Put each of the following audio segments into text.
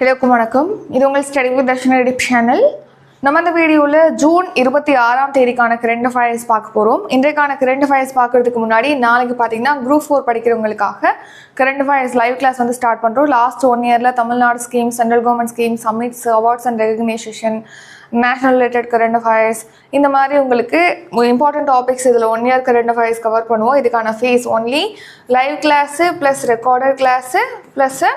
எல்லாருக்கும் வணக்கம். இது உங்கள் ஸ்டடி வித் தர்ஷன் எடிப் சேனல். நம்ம இந்த வீடியோவில் ஜூன் இருபத்தி ஆறாம் தேதிக்கான கரண்ட் அஃபயர்ஸ் பார்க்க போகிறோம் இன்றைக்கான கரண்ட் அஃபயர்ஸ் பார்க்கறதுக்கு முன்னாடி நாளைக்கு பார்த்தீங்கன்னா குரூப் ஃபோர் படிக்கிறவங்களுக்காக கரண்ட் அஃபயர்ஸ் லைவ் கிளாஸ் வந்து ஸ்டார்ட் பண்ணுறோம் லாஸ்ட் ஒன் இயரில் Tamil Nadu scheme central government scheme summits awards and recognition national related current affairs இந்த மாதிரி உங்களுக்கு இம்பார்ட்டன்ட் டாபிக்ஸ் இதில் one year current affairs cover பண்ணுவோம். இதுக்கான fees only live class plus recorder class plus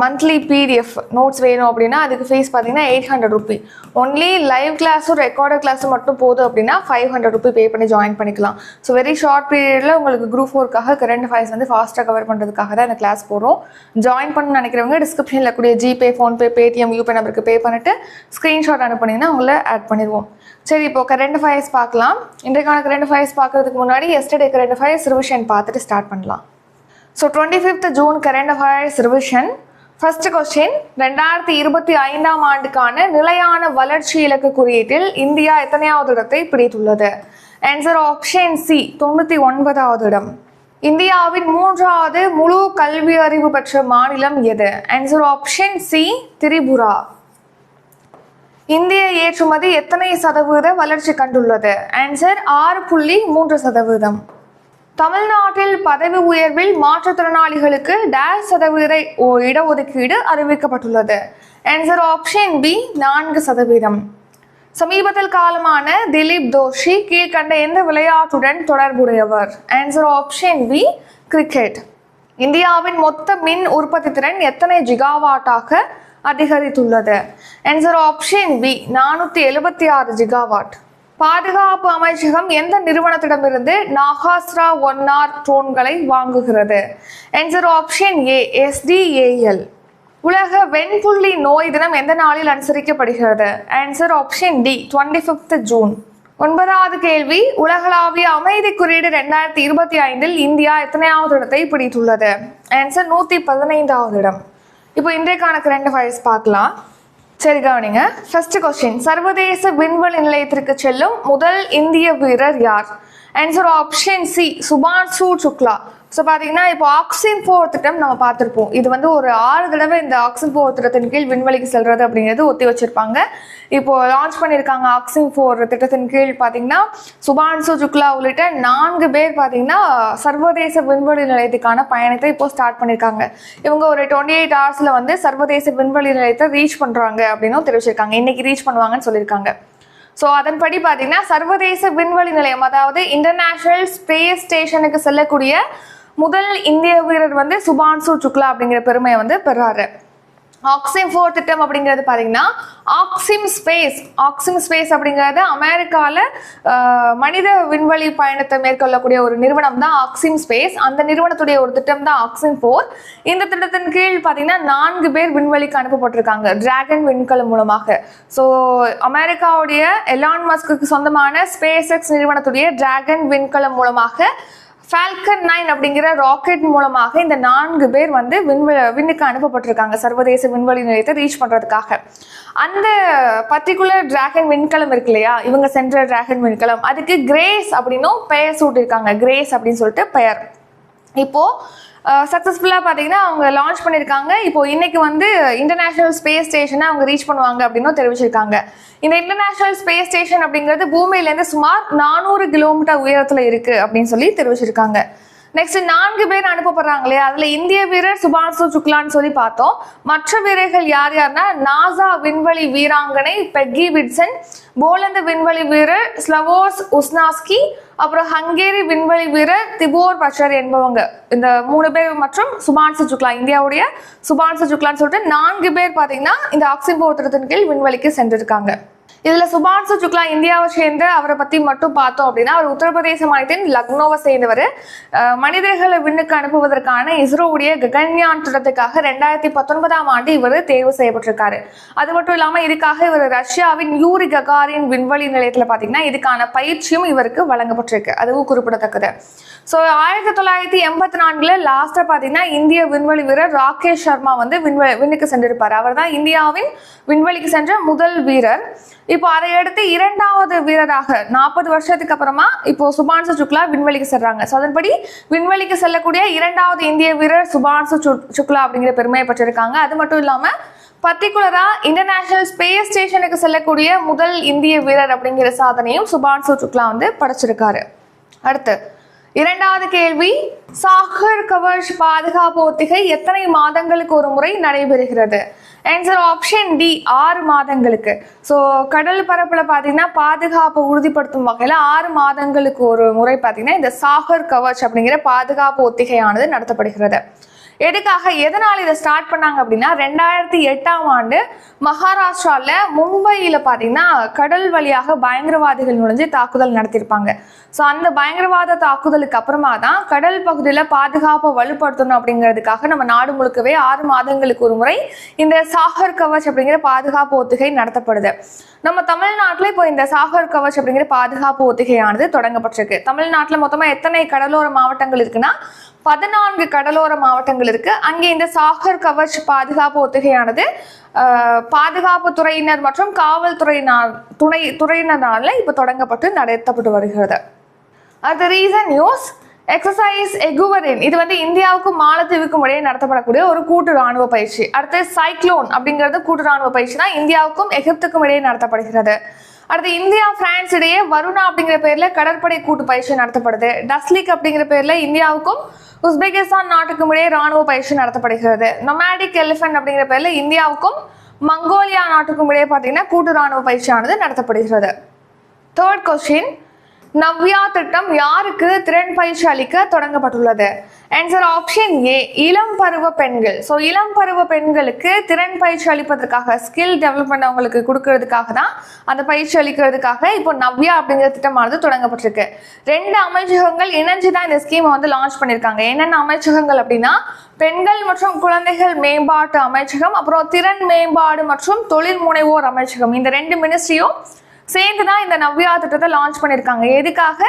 monthly PDF notes வேணும் அப்படின்னா அதுக்கு fees பார்த்தீங்கன்னா eight hundred rupee only live கிளாஸும் ரெக்கார்டர் கிளாஸும் மட்டும் போதும் அப்படின்னா ஃபைவ் ஹண்ட்ரட் ருபி பே பண்ணி ஜாயின் பண்ணிக்கலாம். ஸோ வெரி ஷார்ட் பீரியடில் உங்களுக்கு குரூப் ஃபோர்க்காக கரண்ட் அஃபேர்ஸ் வந்து ஃபாஸ்ட்டாக கவர் பண்ணுறதுக்காக தான் இந்த கிளாஸ் போகிறோம் ஜாயின் பண்ண நினைக்கிறவங்க டிஸ்கிரிப்ஷனில் கூடிய ஜிபே ஃபோன்பே பேடிஎம் யூபே நம்பருக்கு பே பண்ணிட்டு ஸ்க்ரீன்ஷாட் அனுப்புனீங்கன்னா உங்களை ஆட் பண்ணிடுவோம். சரி இப்போ கரண்ட் அஃபேர்ஸ் பார்க்கலாம். இன்றைக்கான கரண்ட் அஃபேர்ஸ் பார்க்கறதுக்கு முன்னாடி எஸ்டர்டே கரண்ட் அஃபேர்ஸ் ரிவிஷன் பார்த்துட்டு ஸ்டார்ட் பண்ணலாம். So twenty fifth June current affairs revision first question ரெண்டாயிரத்தி இருபத்தி ஐந்தாம் ஆண்டுக்கான நிலையான வளர்ச்சி இலக்கு குறியீட்டில் இந்தியா எத்தனையாவது இடத்தை பிடித்துள்ளது? ஆன்சர் ஆப்ஷன் சி தொண்ணூற்றி ஒன்பதாவது இடம். இந்தியாவின் மூன்றாவது முழு கல்வி அறிவு பெற்ற மாநிலம் எது? Answer option C Tripura. இந்திய ஏற்றுமதி எத்தனை சதவீத வளர்ச்சி கண்டுள்ளது? ஆன்சர் ஆறு புள்ளி மூன்று சதவீதம். தமிழ்நாட்டில் பதவி உயர்வில் மாற்றுத்திறனாளிகளுக்கு டேஷ் சதவீத ஓ- இடஒதுக்கீடு அறிவிக்கப்பட்டுள்ளது. ஆன்சர் ஆப்ஷன் பி நான்கு சதவீதம். சமீபத்தில் காலமான திலீப் தோஷி கீழ்கண்ட எந்த விளையாட்டுடன் தொடர்புடையவர்? ஆன்சர் ஆப்ஷன் பி கிரிக்கெட் இந்தியாவின் மொத்த மின் உற்பத்தி திறன் எத்தனை ஜிகாவாட்டாக அதிகரித்துள்ளது? ஆன்சர் ஆப்ஷன் பி நானூற்றி எழுபத்தி ஆறு ஜிகாவாட் பாதுகாப்பு அமைச்சகம் எந்த நிறுவனத்திடமிருந்து நாகாஸ்ரா ஒன் ஆர் ட்ரோன்களை வாங்குகிறது? என்சர் ஆப்ஷன் ஏ எஸ்டிஏஎல் உலக வெண்புள்ளி நோய் தினம் எந்த நாளில் அனுசரிக்கப்படுகிறது? Answer option D twenty fifth June ஒன்பதாவது கேள்வி உலகளாவிய அமைதி குறியீடு ரெண்டாயிரத்தி இருபத்தி ஐந்தில் இந்தியா எத்தனையாவது இடத்தை பிடித்துள்ளது? ஆன்சர் நூற்றி பதினைந்தாவது இடம். இப்போ இன்றைக்கான கரண்ட் ஃபைல்ஸ் பார்க்கலாம். சரி கவனிங்க. ஃபர்ஸ்ட் கொஸ்டின் சர்வதேச விண்வெளி நிலையத்திற்கு செல்லும் முதல் இந்திய வீரர் யார்? Answer option C Shubhanshu Shukla. So பார்த்தீங்கன்னா இப்போ ஆக்சின் போர் திட்டம் நம்ம பார்த்துருப்போம். இது வந்து ஒரு ஆறு தடவை இந்த ஆக்சின் போர் திட்டத்தின் கீழ் விண்வெளிக்கு செல்றது அப்படிங்கிறது ஒத்தி வச்சிருப்பாங்க. இப்போ லான்ச் பண்ணியிருக்காங்க ஆக்சின் போர் திட்டத்தின் கீழ் பார்த்தீங்கன்னா சுபான்சு சுக்லா உள்ளிட்ட நான்கு பேர் பார்த்தீங்கன்னா சர்வதேச விண்வெளி நிலையத்துக்கான பயணத்தை இப்போ ஸ்டார்ட் பண்ணியிருக்காங்க. இவங்க ஒரு டுவெண்ட்டி எயிட் ஹவர்ஸில் வந்து சர்வதேச விண்வெளி நிலையத்தை ரீச் பண்ணுறாங்க அப்படின்னு தெரிவிச்சிருக்காங்க. இன்னைக்கு ரீச் பண்ணுவாங்கன்னு சொல்லியிருக்காங்க. ஸோ அதன்படி பார்த்தீங்கன்னா சர்வதேச விண்வெளி நிலையம் அதாவது இன்டர்நேஷ்னல் ஸ்பேஸ் ஸ்டேஷனுக்கு செல்லக்கூடிய முதல் இந்திய வீரர் வந்து சுபான்சு சுக்லா அப்படிங்கிற பெருமையை வந்து பெறாரு. ஆக்சிம் ஃபோர் திட்டம் அப்படிங்கிறது பார்த்தீங்கன்னா ஆக்சிம் ஸ்பேஸ் ஆக்சிம் ஸ்பேஸ் அப்படிங்கிறது அமெரிக்காவில் மனித விண்வெளி பயணத்தை மேற்கொள்ளக்கூடிய ஒரு நிறுவனம் தான் ஆக்சிம் ஸ்பேஸ் அந்த நிறுவனத்துடைய ஒரு திட்டம் தான் ஆக்சிம் ஃபோர் இந்த திட்டத்தின் கீழ் பார்த்தீங்கன்னா நான்கு பேர் விண்வெளிக்கு அனுப்பப்பட்டிருக்காங்க டிராகன் விண்கலம் மூலமாக. ஸோ அமெரிக்காவுடைய எலான் மஸ்க்கு சொந்தமான ஸ்பேஸ் எக்ஸ் நிறுவனத்துடைய டிராகன் விண்கலம் மூலமாக ஃபால்கன் நைன் அப்படிங்கிற ராக்கெட் மூலமாக இந்த நான்கு பேர் வந்து விண்வெ விண்ணுக்கு அனுப்பப்பட்டிருக்காங்க. சர்வதேச விண்வெளி நிலையத்தை ரீச் பண்ணுறதுக்காக அந்த பர்டிகுலர் டிராகன் விண்கலம் இருக்கு இல்லையா? இவங்க சென்ற டிராகன் விண்கலம். அதுக்கு கிரேஸ் அப்படின்னும் பெயர் சூட்டியிருக்காங்க. கிரேஸ் அப்படின்னு சொல்லிட்டு பெயர். இப்போது சக்ஸஸ்ஃபுல்லாக பார்த்தீங்கன்னா அவங்க லான்ச் பண்ணியிருக்காங்க. இப்போ இன்னைக்கு வந்து இன்டர்நேஷனல் ஸ்பேஸ் ஸ்டேஷனை அவங்க ரீச் பண்ணுவாங்க அப்படின்னும் தெரிவிச்சிருக்காங்க. இந்த இன்டர்நேஷனல் ஸ்பேஸ் ஸ்டேஷன் அப்படிங்கிறது பூமியிலேருந்து சுமார் நானூறு கிலோமீட்டர் உயரத்தில் இருக்குது அப்படின்னு சொல்லி தெரிவிச்சிருக்காங்க. நெக்ஸ்ட் நான்கு பேர் அனுப்பப்படுறாங்க இல்லையா? அதுல இந்திய வீரர் சுபான்சு சுக்லான்னு சொல்லி பார்த்தோம். மற்ற வீரர்கள் யார் யாருன்னா நாசா விண்வெளி வீராங்கனை பெக்கி விட்சன் போலந்து விண்வெளி வீரர் ஸ்லவோஸ் உஸ்னாஸ்கி அப்புறம் ஹங்கேரி விண்வெளி வீரர் திபோர் பச்சர் என்பவங்க. இந்த மூணு பேர் மற்றும் சுபான்சு சுக்லா இந்தியாவுடைய சுபான்சு சுக்லான்னு சொல்லிட்டு நான்கு பேர் பார்த்தீங்கன்னா இந்த ஆக்சின் போத்திரத்தின் கீழ் விண்வெளிக்கு சென்றிருக்காங்க. இதுல சுபான்சு சுக்லா இந்தியாவை சேர்ந்து அவரை பத்தி மட்டும் பார்த்தோம் அப்படின்னா அவர் உத்தரப்பிரதேச மாநிலத்தின் லக்னோவை சேர்ந்தவர். மனிதர்களை விண்ணுக்கு அனுப்புவதற்கான இஸ்ரோவுடைய ககன்யான் திட்டத்துக்காக ரெண்டாயிரத்தி பத்தொன்பதாம் ஆண்டு இவர் தேர்வு செய்யப்பட்டிருக்காரு. அது மட்டும் இல்லாம இதுக்காக இவர் ரஷ்யாவின் யூரி ககாரின் விண்வெளி நிலையத்துல பாத்தீங்கன்னா இதுக்கான பயிற்சியும் இவருக்கு வழங்கப்பட்டிருக்கு. அதுவும் குறிப்பிடத்தக்கது. ஸோ ஆயிரத்தி தொள்ளாயிரத்தி எண்பத்தி நான்குல லாஸ்டா பாத்தீங்கன்னா இந்திய விண்வெளி வீரர் ராகேஷ் சர்மா வந்து விண்வெ விண்ணுக்கு சென்றிருப்பார். அவர் தான் இந்தியாவின் விண்வெளிக்கு சென்ற முதல் வீரர். இப்போ அதை அடுத்து இரண்டாவது வீரராக நாற்பது வருஷத்துக்கு அப்புறமா இப்போ சுபான்சு சுக்லா விண்வெளிக்கு செல்றாங்க. ஸோ அதன்படி விண்வெளிக்கு செல்லக்கூடிய இரண்டாவது இந்திய வீரர் சுபான்சு சு- சுக்லா அப்படிங்கிற பெருமையை பெற்றிருக்காங்க. அது மட்டும் இல்லாம பர்டிகுலரா இன்டர்நேஷனல் ஸ்பேஸ் ஸ்டேஷனுக்கு செல்லக்கூடிய முதல் இந்திய வீரர் அப்படிங்கிற சாதனையும் சுபான்சு சுக்லா வந்து படைச்சிருக்காரு. அடுத்து இரண்டாவது கேள்வி சாகர் கவர்ஷ் பாதுகாப்பு ஒத்திகை எத்தனை மாதங்களுக்கு ஒரு முறை நடைபெறுகிறது? ஆன்சர் ஆப்ஷன் டி ஆறு மாதங்களுக்கு. ஸோ கடல் பரப்பில் பார்த்தீங்கன்னா பாதுகாப்பு உறுதிப்படுத்தும் வகையில் ஆறு மாதங்களுக்கு ஒரு முறை பார்த்தீங்கன்னா இந்த சாகர் கவர்ச் அப்படிங்கிற பாதுகாப்பு ஒத்திகையானது நடத்தப்படுகிறது. எதுக்காக எதனால் இதை ஸ்டார்ட் பண்ணாங்க அப்படின்னா ரெண்டாயிரத்தி எட்டாம் ஆண்டு மகாராஷ்டிராவில் மும்பையில் பார்த்தீங்கன்னா கடல் வழியாக பயங்கரவாதிகள் நுழைஞ்சு தாக்குதல் நடத்தியிருப்பாங்க. ஸோ அந்த பயங்கரவாத தாக்குதலுக்கு அப்புறமா தான் கடல் பகுதியில் பாதுகாப்பை வலுப்படுத்தணும் அப்படிங்கிறதுக்காக நம்ம நாடு முழுக்கவே ஆறு மாதங்களுக்கு ஒரு முறை இந்த சாகர் கவச் அப்படிங்கிற பாதுகாப்பு ஒத்திகை நடத்தப்படுது. நம்ம தமிழ்நாட்டில் இப்போ இந்த சாகர் கவச் அப்படிங்கிற பாதுகாப்பு ஒத்திகையானது தொடங்கப்பட்டிருக்கு. தமிழ்நாட்டில் மொத்தமாக எத்தனை கடலோர மாவட்டங்கள் இருக்குன்னா பதினான்கு கடலோர மாவட்டங்கள் இருக்கு அங்கே இந்த சாகர் கவச் பாதுகாப்பு ஒத்திகையானது பாதுகாப்பு துறையினர் மற்றும் காவல்துறையினர் துணை துறையினரால இப்போ தொடங்கப்பட்டு நடத்தப்பட்டு வருகிறது. அது ரீசன் நியூஸ் எக்ஸசைஸ் எகுவரின் இது வந்து இந்தியாவுக்கும் மாலத்தீவுக்கும் இடையே நடத்தப்படக்கூடிய ஒரு கூட்டு ராணுவ பயிற்சி. அடுத்து சைக்ளோன் அப்படிங்கிறது கூட்டு ராணுவ பயிற்சி தான் இந்தியாவுக்கும் எகிப்துக்கும் இடையே நடத்தப்படுகிறது. அடுத்து இந்தியா பிரான்ஸ் இடையே வருணா அப்படிங்கிற பேர்ல கடற்படை கூட்டு பயிற்சி நடத்தப்படுது. டஸ்லிக் அப்படிங்கிற பேர்ல இந்தியாவுக்கும் உஸ்பெகிஸ்தான் நாட்டுக்கும் இடையே ராணுவ பயிற்சி நடத்தப்படுகிறது. நொமேடிக் எலிஃபென்ட் அப்படிங்கிற பேர்ல இந்தியாவுக்கும் மங்கோலியா நாட்டுக்கும் இடையே பார்த்தீங்கன்னா கூட்டு ராணுவ பயிற்சியானது நடத்தப்படுகிறது. தேர்ட் கொஸ்டின் நவ்யா திட்டம் யாருக்கு திறன் பயிற்சி அளிக்க தொடங்கப்பட்டுள்ளது? ஆன்சர் ஆப்ஷன் ஏ இளம் பருவ பெண்கள். ஸோ இளம் பருவ பெண்களுக்கு திறன் பயிற்சி அளிப்பதற்காக ஸ்கில் டெவலப்மெண்ட் அவங்களுக்கு கொடுக்கறதுக்காக தான் அந்த பயிற்சி அளிக்கிறதுக்காக இப்போ நவ்யா அப்படிங்கிற திட்டமானது தொடங்கப்பட்டிருக்கு. ரெண்டு அமைச்சகங்கள் இணைஞ்சு தான் இந்த ஸ்கீமை வந்து லான்ச் பண்ணியிருக்காங்க. என்னென்ன அமைச்சகங்கள் அப்படின்னா பெண்கள் மற்றும் குழந்தைகள் மேம்பாட்டு அமைச்சகம் அப்புறம் திறன் மேம்பாடு மற்றும் தொழில் முனைவோர் அமைச்சகம். இந்த ரெண்டு மினிஸ்ட்ரியும் சேர்ந்து தான் இந்த நவ்யா திட்டத்தை லான்ச் பண்ணியிருக்காங்க. எதுக்காக?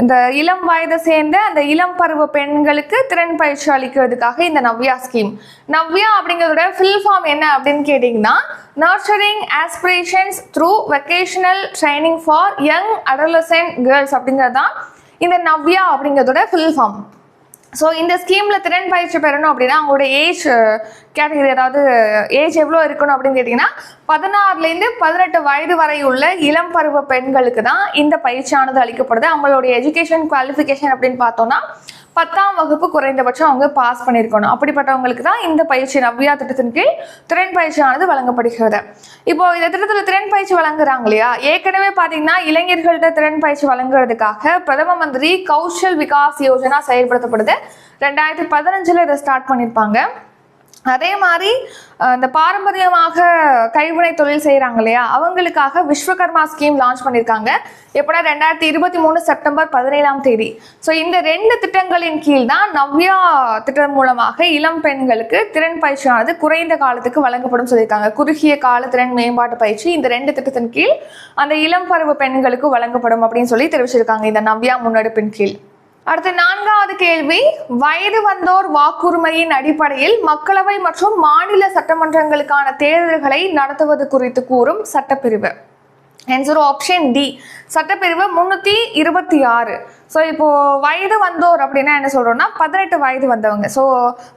இந்த இளம் வயதை சேர்ந்த அந்த இளம் பருவ பெண்களுக்கு திறன் பயிற்சி அளிக்கிறதுக்காக இந்த நவ்யா ஸ்கீம் நவ்யா அப்படிங்கிறதோட ஃபில் ஃபார்ம் என்ன அப்படின்னு கேட்டிங்கன்னா nurturing aspirations through vocational training for young adolescent girls அப்படிங்கிறது தான் இந்த நவ்யா அப்படிங்கிறதோட ஃபில் ஃபார்ம் ஸோ இந்த ஸ்கீமில் திறன் பயிற்சி பெறணும் அப்படின்னா அவங்களோட ஏஜ் கேட்டகரி அதாவது ஏஜ் எவ்வளோ இருக்கணும் அப்படின்னு கேட்டிங்கன்னா பதினாறுலேருந்து பதினெட்டு வயது வரை உள்ள இளம் பருவ பெண்களுக்கு தான் இந்த பயிற்சியானது அளிக்கப்படுது. அவங்களுடைய எஜுகேஷன் குவாலிஃபிகேஷன் அப்படின்னு பார்த்தோன்னா பத்தாம் வகுப்பு குறைந்தபட்சம் அவங்க பாஸ் பண்ணியிருக்கணும். அப்படிப்பட்டவங்களுக்கு தான் இந்த பயிற்சி நவ்யா திட்டத்தின் கீழ் திறன் பயிற்சியானது வழங்கப்படுகிறது. இப்போ இந்த திட்டத்தில் திறன் பயிற்சி வழங்குறாங்க இல்லையா? ஏற்கனவே பார்த்தீங்கன்னா இளைஞர்கள்ட்ட திறன் பயிற்சி வழங்குறதுக்காக பிரதம மந்திரி கௌஷல் விகாஸ் யோஜனா செயல்படுத்தப்படுது. ரெண்டாயிரத்தி பதினஞ்சில் இதை ஸ்டார்ட் பண்ணியிருப்பாங்க அதே மாதிரி இந்த பாரம்பரியமாக கைவினை தொழில் செய்கிறாங்க இல்லையா? அவங்களுக்காக விஸ்வகர்மா ஸ்கீம் லான்ச் பண்ணியிருக்காங்க. எப்படா ரெண்டாயிரத்தி இருபத்தி மூணு செப்டம்பர் பதினேழாம் தேதி. ஸோ இந்த ரெண்டு திட்டங்களின் கீழ் தான் நவ்யா திட்டம் மூலமாக இளம் பெண்களுக்கு திறன் பயிற்சியானது குறைந்த காலத்துக்கு வழங்கப்படும் சொல்லியிருக்காங்க. குறுகிய கால திறன் மேம்பாட்டு பயிற்சி இந்த ரெண்டு திட்டத்தின் கீழ் அந்த இளம் பருவ பெண்களுக்கு வழங்கப்படும் அப்படின்னு சொல்லி தெரிவிச்சிருக்காங்க இந்த நவ்யா முன்னெடுப்பின் கீழ். அடுத்து நான்காவது கேள்வி. வயது வந்தோர் வாக்குரிமையின் அடிப்படையில் மக்களவை மற்றும் மாநில சட்டமன்றங்களுக்கான தேர்தல்களை நடத்துவது குறித்து கூறும் சட்டப்பிரிவு. ஆன்சர் ஆப்ஷன் டி சட்டப்பிரிவு முன்னூற்றி இருபத்தி ஆறு. ஸோ இப்போ வயது வந்தோர் அப்படின்னா என்ன சொல்றோம்னா பதினெட்டு வயது வந்தவங்க. ஸோ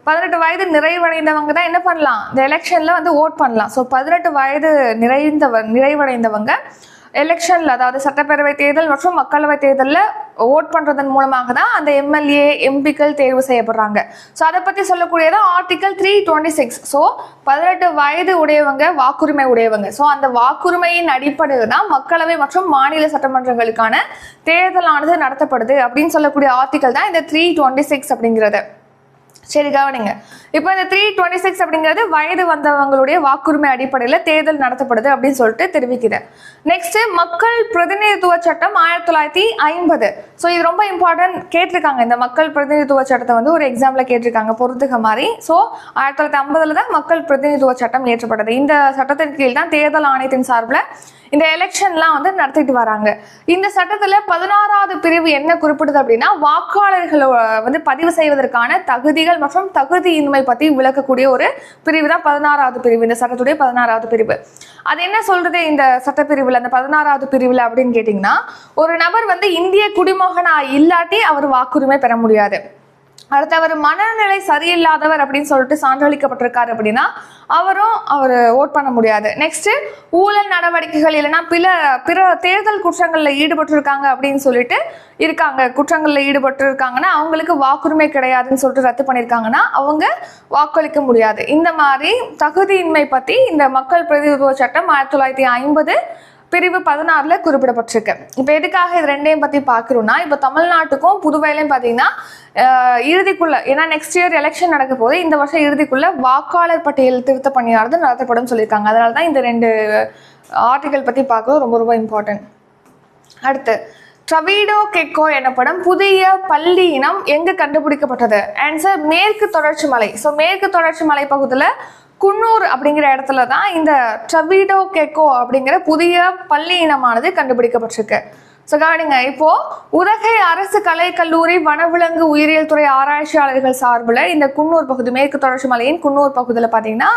பதினெட்டு வயது நிறைவடைந்தவங்க தான் என்ன பண்ணலாம்? இந்த எலெக்ஷனில் வந்து ஓட் பண்ணலாம். ஸோ பதினெட்டு வயது நிறைந்தவ நிறைவடைந்தவங்க எலெக்ஷனில் அதாவது சட்டப்பேரவை தேர்தல் மற்றும் மக்களவை தேர்தலில் ஓட் பண்ணுறதன் மூலமாக தான் அந்த எம்எல்ஏ எம்பிக்கள் தேர்வு செய்யப்படுறாங்க. ஸோ அதை பற்றி சொல்லக்கூடியது article three twenty six so பதினெட்டு வயது உடையவங்க வாக்குரிமை உடையவங்க. ஸோ அந்த வாக்குரிமையின் அடிப்படையில் தான் மக்களவை மற்றும் மாநில சட்டமன்றங்களுக்கான தேர்தலானது நடத்தப்படுது அப்படின்னு சொல்லக்கூடிய ஆர்டிக்கல் தான் இந்த த்ரீ டுவெண்ட்டி சிக்ஸ் அப்படிங்கிறது. சரி கவனிங்க. இப்போ இந்த த்ரீ டுவெண்ட்டி சிக்ஸ் அப்படிங்கிறது வயது வந்தவங்களுடைய வாக்குரிமை அடிப்படையில் தேர்தல் நடத்தப்படுது அப்படின்னு சொல்லிட்டு தெரிவிக்குது. நெக்ஸ்ட் மக்கள் பிரதிநிதித்துவ சட்டம் ஆயிரத்தி தொள்ளாயிரத்தி ஐம்பது. ஸோ இது ரொம்ப இம்பார்ட்டன்ட் கேட்டிருக்காங்க. இந்த மக்கள் பிரதிநிதித்துவ சட்டத்தை வந்து ஒரு எக்ஸாம்பிள் கேட்டிருக்காங்க. பொறுத்துக்க மாதிரி. ஸோ ஆயிரத்தி தொள்ளாயிரத்தி ஐம்பதுல தான் மக்கள் பிரதிநிதித்துவ சட்டம் ஏற்றப்பட்டது இந்த சட்டத்தின் கீழ் தான் தேர்தல் ஆணையத்தின் சார்பில் இந்த எலெக்ஷன்லாம் வந்து நடத்திட்டு வராங்க. இந்த சட்டத்தில் பதினாறாவது பிரிவு என்ன குறிப்பிடுது அப்படின்னா வாக்காளர்களை வந்து பதிவு செய்வதற்கான தகுதிகள் மற்றும் தகுதியின்மை பத்தி விளக்கக்கூடிய ஒரு பிரிவு தான் பதினாறாவது பிரிவு. இந்த சட்டத்துடைய பதினாறாவது பிரிவு. அது என்ன சொல்றது இந்த சட்டப்பிரிவுல அந்த பதினாறாவது பிரிவுல அப்படின்னு கேட்டிங்கன்னா ஒரு நபர் வந்து இந்திய குடிமகனா இல்லாட்டி அவர் வாக்குரிமை பெற முடியாது. அடுத்து அவர் மனநிலை சரியில்லாதவர் அப்படின்னு சொல்லிட்டு சான்றளிக்கப்பட்டிருக்காரு அப்படின்னா அவரும் அவர் ஓட் பண்ண முடியாது. நெக்ஸ்ட் ஊழல் நடவடிக்கைகள் இல்லைன்னா பிற பிற தேர்தல் குற்றங்களில் ஈடுபட்டிருக்காங்க அப்படின்னு சொல்லிட்டு இருக்காங்க. குற்றங்களில் ஈடுபட்டு இருக்காங்கன்னா அவங்களுக்கு வாக்குரிமை கிடையாதுன்னு சொல்லிட்டு ரத்து பண்ணியிருக்காங்கன்னா அவங்க வாக்களிக்க முடியாது. இந்த மாதிரி தகுதியின்மை பற்றி இந்த மக்கள் பிரதிநிதித்துவ சட்டம் ஆயிரத்தி தொள்ளாயிரத்தி ஐம்பது பிரிவு பதினாறுல குறிப்பிடப்பட்டிருக்கு. இப்போ எதுக்காக இது ரெண்டையும் பத்தி பார்க்குறோம்னா இப்போ தமிழ்நாட்டுக்கும் புதுவையிலையும் பார்த்தீங்கன்னா இறுதிக்குள்ள ஏன்னா நெக்ஸ்ட் இயர் எலெக்ஷன் நடக்க போது இந்த வருஷம் இறுதிக்குள்ள வாக்காளர் பட்டியல் திருத்த பணியானது நடத்தப்படும் சொல்லியிருக்காங்க. அதனால தான் இந்த ரெண்டு ஆர்டிகல் பத்தி பார்க்கறது ரொம்ப ரொம்ப இம்பார்ட்டன்ட் அடுத்து ட்ரவிடோ கெக்கோ எனப்படும் புதிய பள்ளி இனம் எங்கு கண்டுபிடிக்கப்பட்டது? ஆன்சர் மேற்கு தொடர்ச்சி மலை. ஸோ மேற்கு தொடர்ச்சி மலை பகுதியில் குன்னூர் அப்படிங்கிற இடத்துல தான் இந்த ட்ரவிடோ கெக்கோ அப்படிங்கிற புதிய பள்ளி இனமானது கண்டுபிடிக்கப்பட்டிருக்கு. ஸோ கவனிங்க இப்போ உதகை அரசு கலை கல்லூரி வனவிலங்கு உயிரியல் துறை ஆராய்ச்சியாளர்கள் சார்பில் இந்த குன்னூர் பகுதி மேற்கு தொடர்ச்சி மலையின் குன்னூர் பகுதியில் பார்த்தீங்கன்னா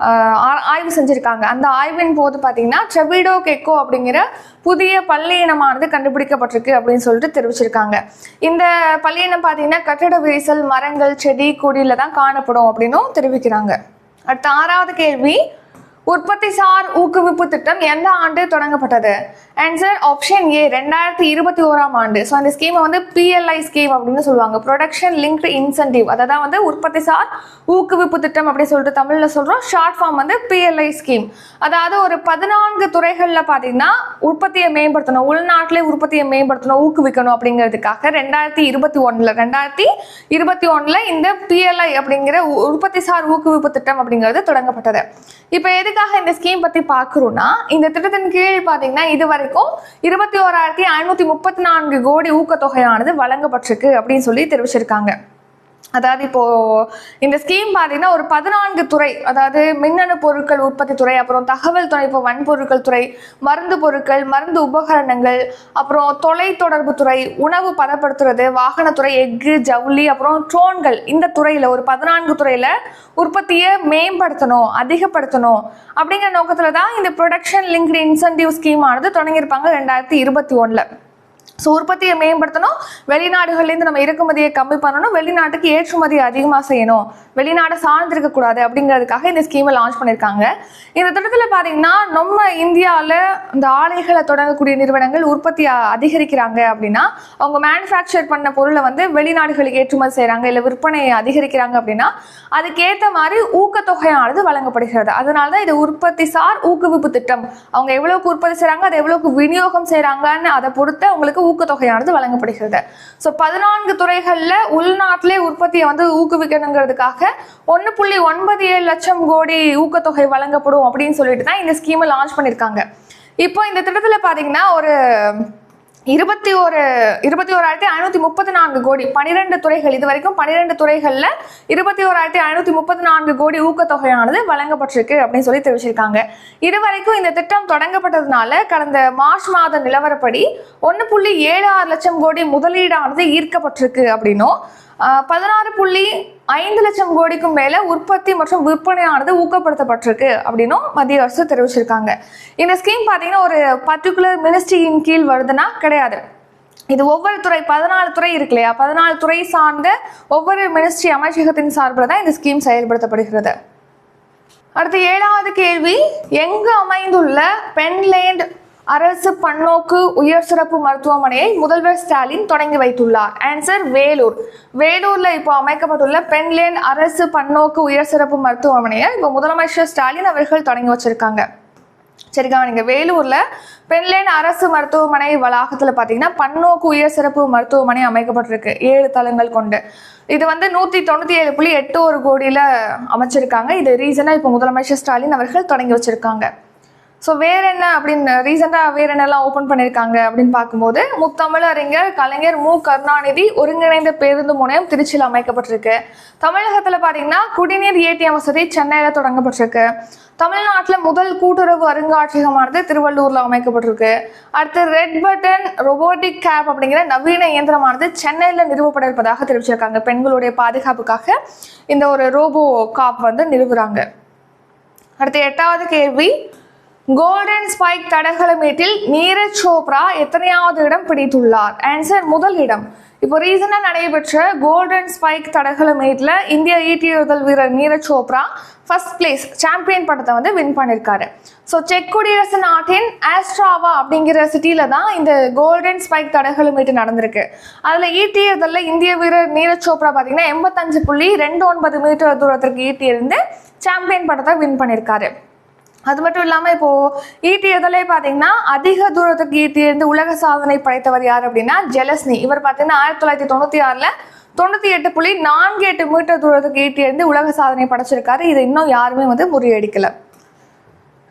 ஆ- ஆய்வு செஞ்சுருக்காங்க. அந்த ஆய்வின் போது பார்த்தீங்கன்னா ட்ரெபிடோ கெக்கோ அப்படிங்கிற புதிய பள்ளி இனமானது கண்டுபிடிக்கப்பட்டிருக்கு அப்படின்னு சொல்லிட்டு தெரிவிச்சிருக்காங்க. இந்த பள்ளி இனம் பார்த்தீங்கன்னா கட்டட விரிசல் மரங்கள் செடி கொடியில் தான் காணப்படும் அப்படின்னும் தெரிவிக்கிறாங்க. அடுத்த ஆறாவது கேள்வி உற்பத்தி சார் ஊக்குவிப்பு திட்டம் எந்த ஆண்டு தொடங்கப்பட்டது? ஆன்சர் ஆப்ஷன் ஏ ரெண்டாயிரத்தி இருபத்தி ஓராம் ஆண்டு. ஸோ அந்த ஸ்கீமை வந்து பிஎல்ஐ ஸ்கீம் அப்படின்னு சொல்லுவாங்க. ப்ரொடக்ஷன் லிங்க்டு இன்சென்டிவ் அதை வந்து உற்பத்தி சார் ஊக்குவிப்பு திட்டம் அப்படின்னு சொல்லிட்டு தமிழில் சொல்கிறோம் ஷார்ட் ஃபார்ம் வந்து பிஎல்ஐ ஸ்கீம் அதாவது ஒரு பதினான்கு துறைகளில் பார்த்தீங்கன்னா உற்பத்தியை மேம்படுத்தணும். உள்நாட்டிலே உற்பத்தியை மேம்படுத்தணும் ஊக்குவிக்கணும் அப்படிங்கிறதுக்காக ரெண்டாயிரத்தி இருபத்தி ஒன்றில் ரெண்டாயிரத்தி இருபத்தி ஒன்றில் இந்த பிஎல்ஐ அப்படிங்கிற உற்பத்தி சார் ஊக்குவிப்பு திட்டம் அப்படிங்கிறது தொடங்கப்பட்டது. இப்போ எது எதுக்காக இந்த ஸ்கீம் பற்றி பார்க்குறோம்னா இந்த திட்டத்தின் கீழ் பார்த்தீங்கன்னா இது வரைக்கும் இருபத்தி ஓராயிரத்தி ஐநூற்றி முப்பத்தி நான்கு கோடி ஊக்கத்தொகையானது வழங்கப்பட்டிருக்கு அப்படின்னு சொல்லி தெரிவிச்சிருக்காங்க. அதாவது இப்போ இந்த ஸ்கீம் பார்த்தீங்கன்னா ஒரு பதினான்கு துறை அதாவது மின்னணு பொருட்கள் உற்பத்தி துறை அப்புறம் தகவல் துறை இப்போ வன்பொருட்கள் துறை மருந்து பொருட்கள் மருந்து உபகரணங்கள் அப்புறம் தொலை தொடர்பு துறை உணவு பதப்படுத்துறது வாகனத்துறை எஃகு ஜவுளி அப்புறம் ட்ரோன்கள் இந்த துறையில் ஒரு பதினான்கு துறையில் உற்பத்தியை மேம்படுத்தணும் அதிகப்படுத்தணும் அப்படிங்கிற நோக்கத்தில் தான் இந்த ப்ரொடக்ஷன் லிங்க்டு இன்சென்டிவ் ஸ்கீம் ஆனது தொடங்கியிருப்பாங்க ரெண்டாயிரத்தி இருபத்தி ஒன்றில் ஸோ உற்பத்தியை மேம்படுத்தணும். வெளிநாடுகள்லேருந்து நம்ம இறக்குமதியை கம்மி பண்ணணும். வெளிநாட்டுக்கு ஏற்றுமதி அதிகமாக செய்யணும். வெளிநாடை சார்ந்திருக்கக்கூடாது அப்படிங்கிறதுக்காக இந்த ஸ்கீமை லான்ச் பண்ணியிருக்காங்க இந்த திட்டத்தில் பார்த்தீங்கன்னா நம்ம இந்தியாவில் இந்த ஆலைகளை தொடங்கக்கூடிய நிறுவனங்கள் உற்பத்தியை அதிகரிக்கிறாங்க அப்படின்னா அவங்க மேனுஃபேக்சர் பண்ண பொருளை வந்து வெளிநாடுகளுக்கு ஏற்றுமதி செய்கிறாங்க இல்லை விற்பனையை அதிகரிக்கிறாங்க அப்படின்னா அதுக்கேற்ற மாதிரி ஊக்கத்தொகையானது வழங்கப்படுகிறது. அதனால தான் இது உற்பத்தி சார் ஊக்குவிப்பு திட்டம். அவங்க எவ்வளோக்கு உற்பத்தி செய்கிறாங்க அதை எவ்வளோக்கு விநியோகம் செய்கிறாங்கன்னு அதை பொறுத்து அவங்களுக்கு ஊக்கத்தொகையானது வழங்கப்படுகிறது. ஸோ பதினான்கு துறைகளில் உள்நாட்டிலே உற்பத்தியை வந்து ஊக்குவிக்கணுங்கிறதுக்காக ஒன்று புள்ளி ஒன்பது ஏழு லட்சம் கோடி ஊக்கத்தொகை வழங்கப்படும் அப்படின்னு சொல்லிட்டு தான் இந்த ஸ்கீமை லான்ச் பண்ணியிருக்காங்க இப்போ இந்த திட்டத்தில் பார்த்தீங்கன்னா ஒரு இருபத்தி ஒரு இருபத்தி ஓராயிரத்தி ஐநூற்றி முப்பத்தி நான்கு கோடி. பன்னிரெண்டு துறைகள் இது வரைக்கும் பன்னிரெண்டு துறைகளில் இருபத்தி ஓராயிரத்தி ஐநூற்றி முப்பத்தி நான்கு கோடி ஊக்கத்தொகையானது வழங்கப்பட்டிருக்கு அப்படின்னு சொல்லி தெரிவிச்சிருக்காங்க. இதுவரைக்கும் இந்த திட்டம் தொடங்கப்பட்டதுனால கடந்த மார்ச் மாத நிலவரப்படி ஒன்று புள்ளி ஏழு ஆறு லட்சம் கோடி முதலீடானது ஈர்க்கப்பட்டிருக்கு அப்படின்னும் பதினாறு புள்ளி ஐந்து லட்சம் கோடிக்கும் மேல உற்பத்தி மற்றும் விற்பனையானது ஊக்கப்படுத்தப்பட்டிருக்கு அப்படின்னும் மத்திய அரசு தெரிவிச்சிருக்காங்க. இந்த ஸ்கீம் பார்த்தீங்கன்னா ஒரு பர்டிகுலர் மினிஸ்ட்ரியின் கீழ் வருதுன்னா கிடையாது. இது ஒவ்வொரு துறை பதினாலு துறை இருக்கு இல்லையா? பதினாலு துறை சார்ந்த ஒவ்வொரு மினிஸ்ட்ரி அமைச்சகத்தின் சார்பில் தான் இந்த ஸ்கீம் செயல்படுத்தப்படுகிறது. அடுத்து ஏழாவது கேள்வி எங்கு அமைந்துள்ள பென்லேண்ட் அரசு பன்னோக்கு உயர் சிறப்பு மருத்துவமனையை முதல்வர் ஸ்டாலின் தொடங்கி வைத்துள்ளார். ஆன்சர் வேலூர். வேலூர்ல இப்போ அமைக்கப்பட்டுள்ள பெண்லேன் அரசு பன்னோக்கு உயர் சிறப்பு மருத்துவமனையை இப்போ முதலமைச்சர் ஸ்டாலின் அவர்கள் தொடங்கி வச்சிருக்காங்க. சரி கவனிங்க. வேலூர்ல பெண்லேன் அரசு மருத்துவமனை வளாகத்துல பாத்தீங்கன்னா பன்னோக்கு உயர் சிறப்பு மருத்துவமனை அமைக்கப்பட்டிருக்கு. ஏழு தளங்கள் கொண்டு. இது வந்து நூத்தி தொண்ணூத்தி ஏழு புள்ளி எட்டு ஒரு கோடியில அமைச்சிருக்காங்க. இது ரீசனா இப்போ முதலமைச்சர் ஸ்டாலின் அவர்கள் தொடங்கி வச்சிருக்காங்க. ஸோ வேற என்ன அப்படின்னு ரீசெண்டாக வேற என்னெல்லாம் ஓப்பன் பண்ணியிருக்காங்க அப்படின்னு பார்க்கும்போது முத்தமிழ் அறிஞர் கலைஞர் மு. கருணாநிதி ஒருங்கிணைந்த பேருந்து முனையம் திருச்சியில் அமைக்கப்பட்டிருக்கு. தமிழகத்தில் பார்த்தீங்கன்னா குடிநீர் ஏடிஎம் வசதி சென்னையில் தொடங்கப்பட்டிருக்கு. தமிழ்நாட்டில் முதல் கூட்டுறவு அருங்காட்சியகமானது திருவள்ளூரில் அமைக்கப்பட்டிருக்கு. அடுத்து ரெட் பட்டன் ரொபோட்டிக் கேப் அப்படிங்கிற நவீன இயந்திரமானது சென்னையில் நிறுவப்பட இருப்பதாக தெரிவிச்சிருக்காங்க. பெண்களுடைய பாதுகாப்புக்காக இந்த ஒரு ரோபோ காப் வந்து நிறுவுறாங்க. அடுத்து எட்டாவது கேள்வி. கோல்டன் ஸ்பைக் தடகள மீட்டில் நீரஜ் சோப்ரா எத்தனையாவது இடம் பிடித்துள்ளார்? ஆன்சர் முதல் இடம். இப்போ ரீசனாக நடைபெற்ற கோல்டன் ஸ்பைக் தடகள மீட்டில் இந்திய ஈட்டியுதல் வீரர் Neeraj Chopra first place champion படத்தை வந்து வின் பண்ணியிருக்காரு ஸோ செக் குடியரசு நாட்டின் ஆஸ்ட்ராவா அப்படிங்கிற சிட்டியில தான் இந்த கோல்டன் ஸ்பைக் தடகள மீட்டு நடந்திருக்கு. அதில் ஈட்டியதில் இந்திய வீரர் நீரஜ் சோப்ரா பார்த்தீங்கன்னா எண்பத்தஞ்சு புள்ளி ரெண்டு ஒன்பது மீட்டர் தூரத்திற்கு ஈட்டியிருந்து சாம்பியன் படத்தை வின் பண்ணியிருக்காரு அது மட்டும் இல்லாமல் இப்போ ஈட்டி எதிலே பார்த்தீங்கன்னா அதிக தூரத்துக்கு ஈட்டி இருந்து உலக சாதனை படைத்தவர் யார் அப்படின்னா ஜெலஸ்னி. இவர் பார்த்தீங்கன்னா ஆயிரத்தி தொள்ளாயிரத்தி தொண்ணூற்றி ஆறில் தொண்ணூற்றி எட்டு புள்ளி நான்கு எட்டு மீட்டர் தூரத்துக்கு ஈட்டி இருந்து உலக சாதனை படைச்சிருக்காரு. இது இன்னும் யாருமே வந்து முறியடிக்கல.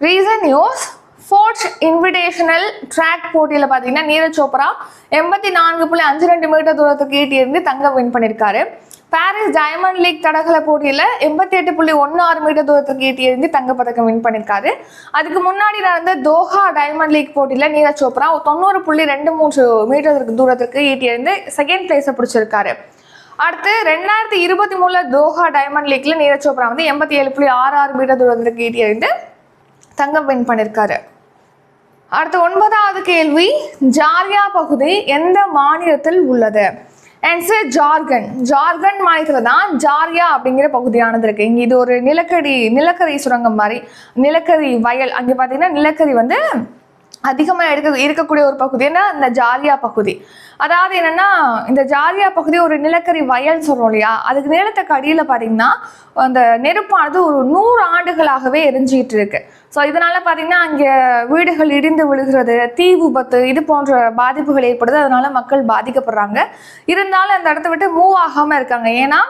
ரீசன் நியூஸ் ஃபோர்ட்ஸ் இன்விடேஷனல் ட்ராக் போட்டியில் பார்த்தீங்கன்னா நீரஜ் சோப்ரா எண்பத்தி நான்கு புள்ளி அஞ்சு ரெண்டு மீட்டர் தூரத்துக்கு ஈட்டி இருந்து தங்கம் வின் பண்ணியிருக்காரு பாரிஸ் டயமண்ட் லீக் தடகள போட்டியில் எண்பத்தி எட்டு புள்ளி ஒன்று ஆறு மீட்டர் தூரத்துக்கு ஈட்டி எறிந்து தங்கப்பதக்கம் வின் பண்ணியிருக்காரு அதுக்கு முன்னாடி நடந்த தோஹா டைமண்ட் லீக் போட்டியில் நீரஜ் சோப்ரா தொண்ணூறு புள்ளி ரெண்டு மூன்று மீட்டர் தூரத்துக்கு ஈட்டி எறிந்து செகண்ட் பிளேஸை பிடிச்சிருக்காரு. அடுத்து ரெண்டாயிரத்தி இருபத்தி மூணில் தோஹா டைமண்ட் லீக்ல நீரஜ் சோப்ரா வந்து எண்பத்தி ஏழு புள்ளி ஆறு ஆறு மீட்டர் தூரத்துக்கு ஈட்டி எறிந்து தங்கம் வின் பண்ணியிருக்காரு அடுத்து ஒன்பதாவது கேள்வி ஜாரியா பகுதி எந்த மாநிலத்தில் உள்ளது? ஆன்சர் ஜார்கண்ட் ஜார்க்கண்ட் மாநிலத்தில் தான் ஜார்யா அப்படிங்கிற பகுதியானது இருக்குது இங்கே இது ஒரு நிலக்கரி நிலக்கரி சுரங்கம் மாதிரி நிலக்கரி வயல். அங்கே பார்த்தீங்கன்னா நிலக்கரி வந்து அதிகமாக எடுக்க இருக்கக்கூடிய ஒரு பகுதின்னா இந்த ஜாலியா பகுதி. அதாவது என்னன்னா இந்த ஜாலியா பகுதி ஒரு நிலக்கரி வயல் சொல்கிறோம் இல்லையா? அதுக்கு நிலத்துக்கு அடியில் பார்த்தீங்கன்னா அந்த நெருப்பானது ஒரு நூறு ஆண்டுகளாகவே எரிஞ்சிக்கிட்டு இருக்கு. ஸோ இதனால பார்த்தீங்கன்னா அங்கே வீடுகள் இடிந்து விழுகிறது தீ விபத்து இது போன்ற பாதிப்புகள் ஏற்படுது. அதனால மக்கள் பாதிக்கப்படுறாங்க. இருந்தாலும் அந்த இடத்த விட்டு மூவ் ஆகாமல் இருக்காங்க. ஏன்னா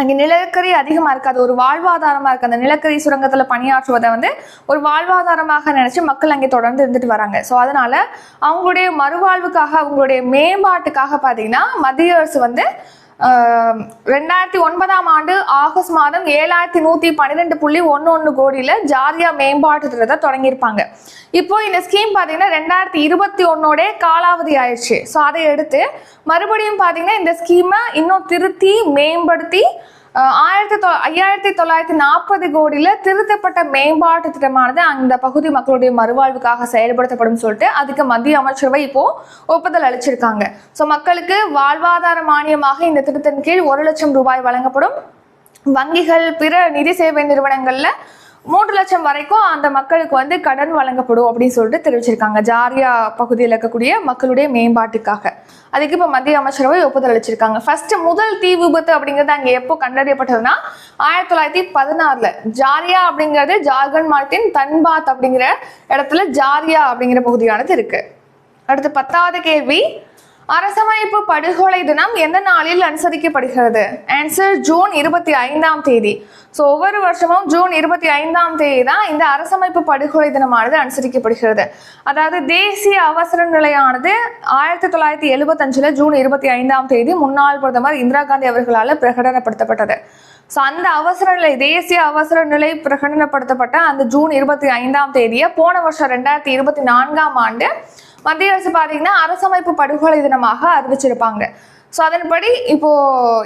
அங்கே நிலக்கரி அதிகமாக இருக்காது. ஒரு வாழ்வாதாரமாக இருக்குது. அந்த நிலக்கரி சுரங்கத்தில் பணியாற்றுவதை வந்து ஒரு வாழ்வாதாரமாக நினச்சி மக்கள் அங்கே தொடர்ந்து இருந்துட்டு வராங்க. ஸோ அதனால் அவங்களுடைய மறுவாழ்வுக்காக அவங்களுடைய மேம்பாட்டுக்காக பார்த்தீங்கன்னா மத்திய அரசு வந்து ரெண்டாயிரத்தி ஒன்பதாம் ஆண்டு ஆகஸ்ட் மாதம் ஏழாயிரத்தி நூற்றி பன்னிரெண்டு புள்ளி ஒன்று ஒன்று கோடியில் ஜார்யா மேம்பாட்டு திட்டத்தை தொடங்கியிருப்பாங்க. இப்போ இந்த ஸ்கீம் பார்த்தீங்கன்னா ரெண்டாயிரத்தி இருபத்தி ஒன்னோட காலாவதி ஆயிடுச்சு. ஸோ அதை எடுத்து மறுபடியும் பார்த்தீங்கன்னா இந்த ஸ்கீமை இன்னும் திருத்தி மேம்படுத்தி ஆயிரத்தி தொ ஐயாயிரத்தி தொள்ளாயிரத்தி நாற்பது கோடியில் திருத்தப்பட்ட மேம்பாட்டு திட்டமானது அந்த பகுதி மக்களுடைய மறுவாழ்வுக்காக செயல்படுத்தப்படும் சொல்லிட்டு அதுக்கு மத்திய அமைச்சரவை இப்போ ஒப்புதல் அளிச்சிருக்காங்க. ஸோ மக்களுக்கு வாழ்வாதார மானியமாக இந்த திட்டத்தின் கீழ் ஒரு லட்சம் ரூபாய் வழங்கப்படும். வங்கிகள் பிற நிதி சேவை நிறுவனங்களில் மூன்று லட்சம் வரைக்கும் அந்த மக்களுக்கு வந்து கடன் வழங்கப்படும் அப்படின்னு சொல்லிட்டு தெரிவிச்சிருக்காங்க. ஜாரியா பகுதியில் இருக்கக்கூடிய மக்களுடைய மேம்பாட்டுக்காக. அதுக்கு இப்போ மத்திய அமைச்சரவை ஒப்புதல் அளிச்சிருக்காங்க. ஃபர்ஸ்ட் முதல் தீ விபத்து அப்படிங்கிறது அங்கே எப்போ கண்டறியப்பட்டதுன்னா ஆயிரத்தி தொள்ளாயிரத்தி பதினாறுல. ஜாரியா அப்படிங்கிறது ஜார்க்கண்ட் மாநிலத்தின் தன்பாத் அப்படிங்கிற இடத்துல ஜாரியா அப்படிங்கிற பகுதியானது இருக்கு. அடுத்து பத்தாவது கேள்வி அரசமைப்பு படுகொலை தினம் எந்த நாளில் அனுசரிக்கப்படுகிறது? ஆன்சர் ஜூன் இருபத்தி ஐந்தாம் தேதி. ஸோ ஒவ்வொரு வருஷமும் ஜூன் இருபத்தி ஐந்தாம் தேதி தான் இந்த அரசமைப்பு படுகொலை தினமானது அனுசரிக்கப்படுகிறது. அதாவது தேசிய அவசர நிலையானது ஆயிரத்தி தொள்ளாயிரத்தி எழுபத்தஞ்சில் ஜூன் இருபத்தி ஐந்தாம் தேதி முன்னாள் பிரதமர் இந்திரா காந்தி அவர்களால் பிரகடனப்படுத்தப்பட்டது. ஸோ அந்த அவசர நிலை தேசிய அவசர நிலை பிரகடனப்படுத்தப்பட்ட அந்த ஜூன் இருபத்தி ஐந்தாம் தேதியை போன வருஷம் ரெண்டாயிரத்தி இருபத்தி நான்காம் ஆண்டு மத்திய அரசு பார்த்தீங்கன்னா அரசமைப்பு படுகொலை தினமாக அறிவிச்சிருப்பாங்க. ஸோ அதன்படி இப்போ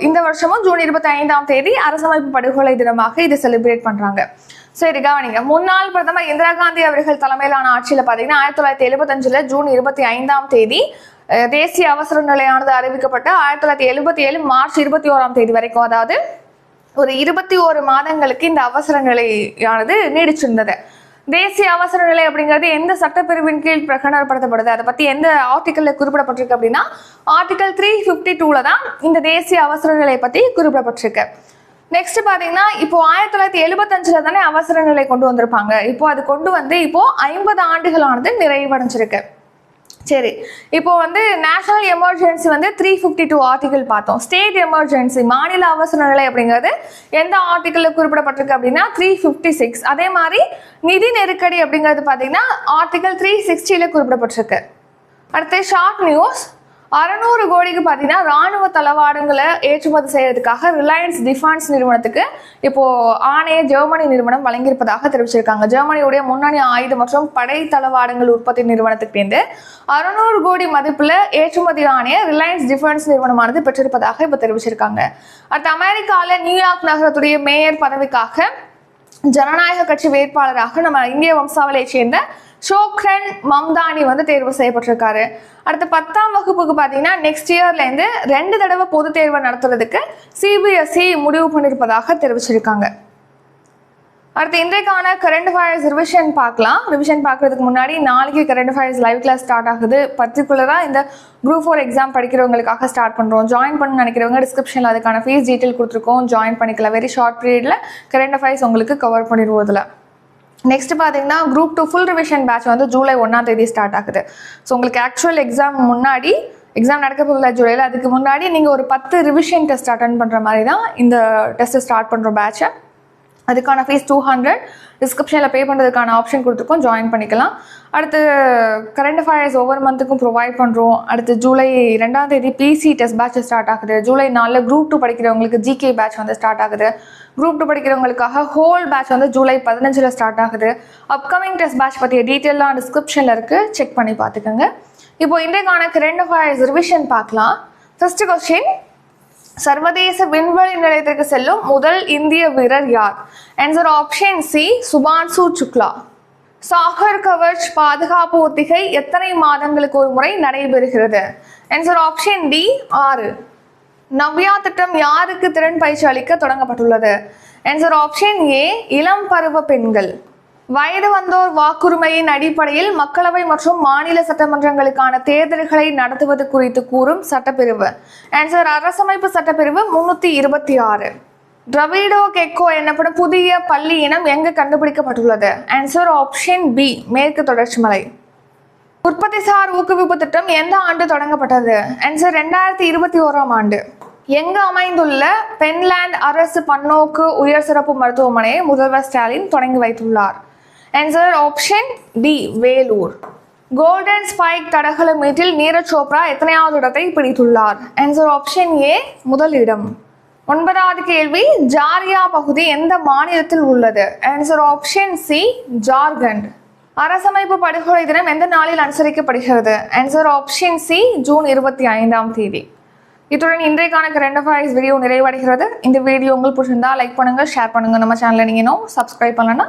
இந்த வருஷமும் ஜூன் இருபத்தி ஐந்தாம் தேதி அரசமைப்பு படுகொலை தினமாக இதை செலிப்ரேட் பண்றாங்க. சரி கவனிங்க. முன்னாள் பிரதமர் இந்திரா காந்தி அவர்கள் தலைமையிலான ஆட்சியில் பார்த்தீங்கன்னா ஆயிரத்தி தொள்ளாயிரத்தி எழுபத்தஞ்சில் ஜூன் இருபத்தி ஐந்தாம் தேதி தேசிய அவசர நிலையானது அறிவிக்கப்பட்டு ஆயிரத்தி தொள்ளாயிரத்தி எழுபத்தி ஏழு மார்ச் இருபத்தி ஓராம் தேதி வரைக்கும் அதாவது ஒரு இருபத்தி ஓரு மாதங்களுக்கு இந்த அவசர நிலையானது நீடிச்சிருந்தது. தேசிய அவசர நிலை அப்படிங்கிறது எந்த சட்டப்பிரிவின் கீழ் பிரகடனப்படுத்தப்படுது? அதை பத்தி எந்த ஆர்டிக்கல்ல குறிப்பிடப்பட்டிருக்கு அப்படின்னா ஆர்டிக்கல் த்ரீ ஃபிஃப்டி டூல தான் இந்த தேசிய அவசர நிலை பத்தி குறிப்பிடப்பட்டிருக்கு. நெக்ஸ்ட் பாத்தீங்கன்னா இப்போ ஆயிரத்தி தொள்ளாயிரத்தி எழுபத்தஞ்சுல தானே அவசர நிலை கொண்டு வந்திருப்பாங்க. இப்போ அது கொண்டு வந்து இப்போ ஐம்பது ஆண்டுகளானது நிறைவடைஞ்சிருக்கு. சரி. இப்போ வந்து நேஷனல் எமர்ஜென்சி வந்து த்ரீ ஃபிஃப்டி டூ ஆர்டிகல் பார்த்தோம். ஸ்டேட் எமர்ஜென்சி மாநில அவசர நிலை அப்படிங்கிறது எந்த ஆர்டிக்கலில் குறிப்பிடப்பட்டிருக்கு அப்படின்னா த்ரீ ஃபிஃப்டி சிக்ஸ் அதே மாதிரி நிதி நெருக்கடி அப்படிங்கிறது பார்த்தீங்கன்னா ஆர்டிகல் த்ரீ சிக்ஸ்டியில் குறிப்பிடப்பட்டிருக்கு. அடுத்து ஷார்ட் நியூஸ் அறநூறு கோடிக்கு பார்த்தீங்கன்னா ராணுவ தளவாடங்களை ஏற்றுமதி செய்யறதுக்காக ரிலையன்ஸ் டிஃபான்ஸ் நிறுவனத்துக்கு இப்போ ஆணையை ஜெர்மனி நிறுவனம் வழங்கியிருப்பதாக தெரிவிச்சிருக்காங்க. ஜெர்மனியுடைய முன்னணி ஆயுத மற்றும் படை தளவாடங்கள் உற்பத்தி நிறுவனத்துக்கு அறுநூறு கோடி மதிப்புல ஏற்றுமதி ஆணைய ரிலையன்ஸ் டிஃபென்ஸ் நிறுவனமானது பெற்றிருப்பதாக இப்போ தெரிவிச்சிருக்காங்க. அடுத்து அமெரிக்கால நியூயார்க் நகரத்துடைய மேயர் பதவிக்காக ஜனநாயக கட்சி வேட்பாளராக நம்ம இந்திய வம்சாவளியை சேர்ந்த ஷோக்ரன் மம்தானி வந்து தேர்வு செய்யப்பட்டிருக்காரு. அடுத்து பத்தாம் வகுப்புக்கு பார்த்தீங்கன்னா நெக்ஸ்ட் இயர்லேருந்து ரெண்டு தடவை பொது தேர்வை நடத்துறதுக்கு சிபிஎஸ்இ முடிவு பண்ணியிருப்பதாக தெரிவிச்சிருக்காங்க. அடுத்து இன்றைக்கான கரண்ட் அஃபேர்ஸ் ரிவிஷன் பார்க்கலாம். ரிவிஷன் பார்க்கறதுக்கு முன்னாடி நாளைக்கு current affairs live class start ஆகுது. பர்டிகுலராக இந்த குரூப் ஃபோர் எக்ஸாம் படிக்கிறவங்களுக்காக ஸ்டார்ட் பண்ணுறோம் ஜாயின் பண்ண நினைக்கிறவங்க டிஸ்கிரிப்ஷனில் அதுக்கான ஃபீஸ் டீட்டெயில் கொடுத்துருக்கோம். ஜாயின் பண்ணிக்கலாம். வெரி ஷார்ட் பீரியடில் கரண்ட் அஃபேர்ஸ் உங்களுக்கு கவர் பண்ணிடுவோம் இதில். நெக்ஸ்ட் பார்த்தீங்கன்னா group two full revision batch வந்து ஜூலை ஒன்றாம் தேதி ஸ்டார்ட் ஆகுது. ஸோ உங்களுக்கு ஆக்சுவல் எக்ஸாம் முன்னாடி எக்ஸாம் நடக்க போகல ஜூலையில் அதுக்கு முன்னாடி நீங்கள் ஒரு பத்து ரிவிஷன் டெஸ்ட் அட்டன் பண்ணுற மாதிரி தான் இந்த டெஸ்ட்டை ஸ்டார்ட் பண்ணுற பேட்சை அதுக்கான ஃபீஸ் டூ ஹண்ட்ரட் டிஸ்கிரிப்ஷனில் பே பண்ணுறதுக்கான ஆப்ஷன் கொடுத்துருக்கோம். ஜாயின் பண்ணிக்கலாம். அடுத்து கரண்ட் அஃபேர்ஸ் ஒவ்வொரு மந்த்துக்கும் ப்ரொவைட் பண்ணுறோம் அடுத்து ஜூலை ரெண்டாம் தேதி பிசி டெஸ்ட் பேட்ச் ஸ்டார்ட் ஆகுது. ஜூலை நாலில் குரூப் டூ படிக்கிறவங்களுக்கு ஜிகே பேட்ச் வந்து ஸ்டார்ட் ஆகுது. குரூப் டூ படிக்கிறவங்களுக்காக ஹோல் பேட்ச் வந்து ஜூலை பதினஞ்சில் ஸ்டார்ட் ஆகுது. அப்கமிங் டெஸ்ட் பேட்ச் பற்றிய டீட்டெயிலாம் டிஸ்கிரிப்ஷனில் இருக்குது செக் பண்ணி பார்த்துக்கோங்க. இப்போ இன்றைக்கான கரண்ட் அஃபேர்ஸ் ரிவிஷன் பார்க்கலாம். ஃபஸ்ட்டு கொஸ்டின் சர்வதேச விண்வெளி நிலையத்திற்கு செல்லும் முதல் இந்திய வீரர் யார்? Answer option C Shubhanshu Shukla. Sagar Kavach பாதுகாப்பு ஒத்திகை எத்தனை மாதங்களுக்கு ஒரு முறை நடைபெறுகிறது? ஆன்சர் ஆப்ஷன் டி ஆறு. நவ்யா திட்டம் யாருக்கு திறன் பயிற்சி அளிக்க தொடங்கப்பட்டுள்ளது? ஆன்சர் ஆப்ஷன் ஏ இளம் பருவ பெண்கள். வயது வந்தோர் வாக்குரிமையின் அடிப்படையில் மக்களவை மற்றும் மாநில சட்டமன்றங்களுக்கான தேர்தல்களை நடத்துவது குறித்து கூறும் சட்டப்பிரிவு. ஆன்சர் அரசமைப்பு சட்டப்பிரிவு முன்னூத்தி இருபத்தி ஆறு. டிரவிடோ கெக்கோ எனப்படும் புதிய பள்ளி இனம் எங்கு கண்டுபிடிக்கப்பட்டுள்ளது? ஆன்சர் ஆப்ஷன் பி மேற்கு தொடர்ச்சி மலை. உற்பத்திசார் ஊக்குவிப்பு திட்டம் எந்த ஆண்டு தொடங்கப்பட்டது? ஆன்சர் ரெண்டாயிரத்தி இருபத்தி ஓராம் ஆண்டு. எங்கு அமைந்துள்ள பென்லாண்ட் அரசு பன்னோக்கு உயர் சிறப்பு மருத்துவமனையை முதல்வர் ஸ்டாலின் தொடங்கி வைத்துள்ளார்? Answer option D Vellore. Golden spike தடகள மீட்டில் நீரஜ் சோப்ரா எத்தனையாவது இடத்தை பிடித்துள்ளார்? ஆன்சர் ஆப்ஷன் ஏ முதலிடம். ஒன்பதாவது கேள்வி ஜாரியா பகுதி எந்த மாநிலத்தில் உள்ளது? Answer option C Jharkhand. அரசமைப்பு படுகொலை தினம் எந்த நாளில் அனுசரிக்கப்படுகிறது? ஆன்சர் ஆப்ஷன் சி ஜூன் இருபத்தி ஐந்தாம் தேதி. இத்துடன் இன்றைக்கான கரண்ட் அஃபேர்ஸ் வீடியோ நிறைவடைகிறது. இந்த வீடியோ உங்களுக்கு பிடிச்சிருந்தா லைக் பண்ணுங்கள் ஷேர் பண்ணுங்கள் நம்ம சேனலை நீங்கள் இன்னும் சப்ஸ்கிரைப் பண்ணலன்னா